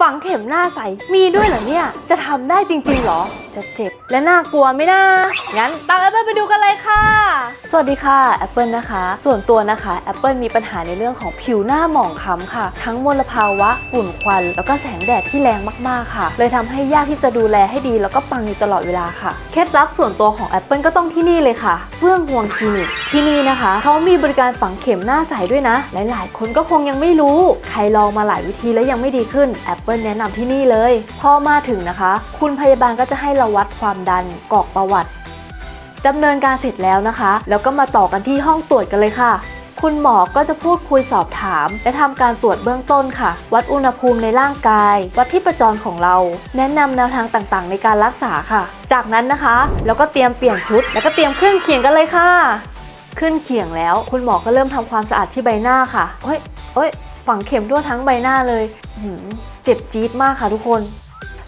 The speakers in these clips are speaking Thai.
ฝังเข็มหน้าใสมีด้วยเหรอเนี่ย จะทำได้จริงๆเหรอ จะเจ็บ และน่ากลัวไหมนะงั้นตามแอปเปิลไปดูกันเลยค่ะ สวัสดีค่ะแอปเปิลนะคะ ส่วนตัวนะคะแอปเปิลมีปัญหาในเรื่องของผิวหน้าหมองคล้ำค่ะ ทั้งมลภาวะฝุ่นควัน แล้วก็แสงแดดที่แรงมากๆค่ะ เลยทำให้ยากที่จะดูแลให้ดีแล้วก็ปังอยู่ตลอดเวลาค่ะเคล็ดลับส่วนตัวของแอปเปิลก็ต้องที่นี่เลยค่ะเฟื่องฮวงคลินิกที่นี่นะคะเขามีบริการฝังเข็มหน้าใสด้วยนะ หลายๆ คนก็คงยังไม่รู้ ใครลองมาหลายวิธีแล้วยังไม่ดีขึ้นแอปเปิลแนะนำที่นี่เลย พอมาถึงนะคะ คุณพยาบาลก็จะให้เราวัดความดันกรอกประวัติดำเนินการเสร็จแล้วนะคะ แล้วก็มาต่อกันที่ห้องตรวจกันเลยค่ะ คุณหมอก็จะพูดคุยสอบถาม และทำการตรวจเบื้องต้นค่ะ วัดอุณหภูมิในร่างกาย วัดที่ประจรของเรา แนะนำแนวทางต่างๆ ในการรักษาค่ะ จากนั้นนะคะ แล้วก็เตรียมเปลี่ยนชุด แล้วก็เตรียมเครื่องเคียงกันเลยค่ะ ขึ้นเขียงแล้ว คุณหมอก็เริ่มทำความสะอาดที่ใบหน้าค่ะเฮ้ยเอ้ยฝังเข็มทั่วทั้งใบหน้าเลยเจ็บจี๊ดมากค่ะทุกคน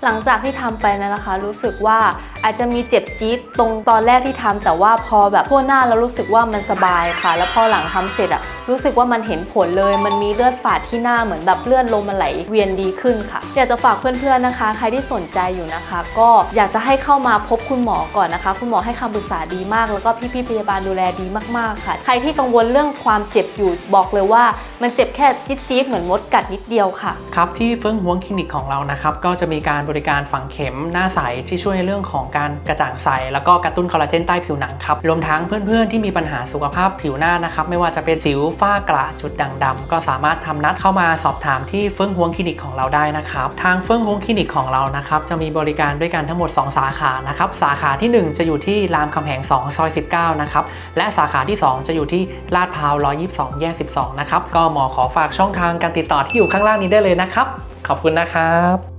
หลังจากที่ทำไปนะคะ รู้สึกว่าอาจจะมีเจ็บจี๊ดตรงตอนแรกที่ทำแต่ว่าพอแบบทั่วหน้าแล้วรู้สึกว่ามันสบายค่ะ แล้วพอหลังทำเสร็จอะรู้สึกว่ามันเห็นผลเลย มันมีเลือดฝาดที่หน้าเหมือนแบบเลือดลมมันไหลเวียนดีขึ้นค่ะ อยากจะฝากเพื่อนๆนะคะ ใครที่สนใจอยู่นะคะ ก็อยากจะให้เข้ามาพบคุณหมอก่อนนะคะ คุณหมอให้คำปรึกษาดีมาก แล้วก็พี่ๆพยาบาลดูแลดีมากๆค่ะ ใครที่กังวลเรื่องความเจ็บอยู่บอกเลยว่า มันเจ็บแค่จี๊ดๆเหมือนมดกัดนิดเดียวค่ะ ครับที่เฟิงฮวงคลินิกของเรานะครับก็จะมีการบริการฝังเข็มหน้าใสที่ช่วยในเรื่องของการกระจ่างใส แล้วก็กระตุ้นคอลลาเจนใต้ผิวหนังครับ รวมทั้งเพื่อนๆที่มีปัญหาสุขภาพผิวหน้านะครับ ไม่ว่าจะเป็นสิวฝ้ากระจุดด่างดำก็สามารถทำนัดเข้ามาสอบถามที่เฟิงฮวงคลินิกของเราได้นะครับ ทางเฟิงฮวงคลินิกของเรานะครับจะมีบริการด้วยกันทั้งหมด 2 สาขานะครับสาขาทีหนึ่1 จะอยู่ที่รามคำแหง2ซอย19นะครับและสาขาที่ 2 จะอยู่ที่ลาดพร้าว122 แยก 12นะครับก็หมอขอฝากช่องทางการติดต่อที่อยู่ข้างล่างนี้ได้เลยนะครับขอบคุณนะครับ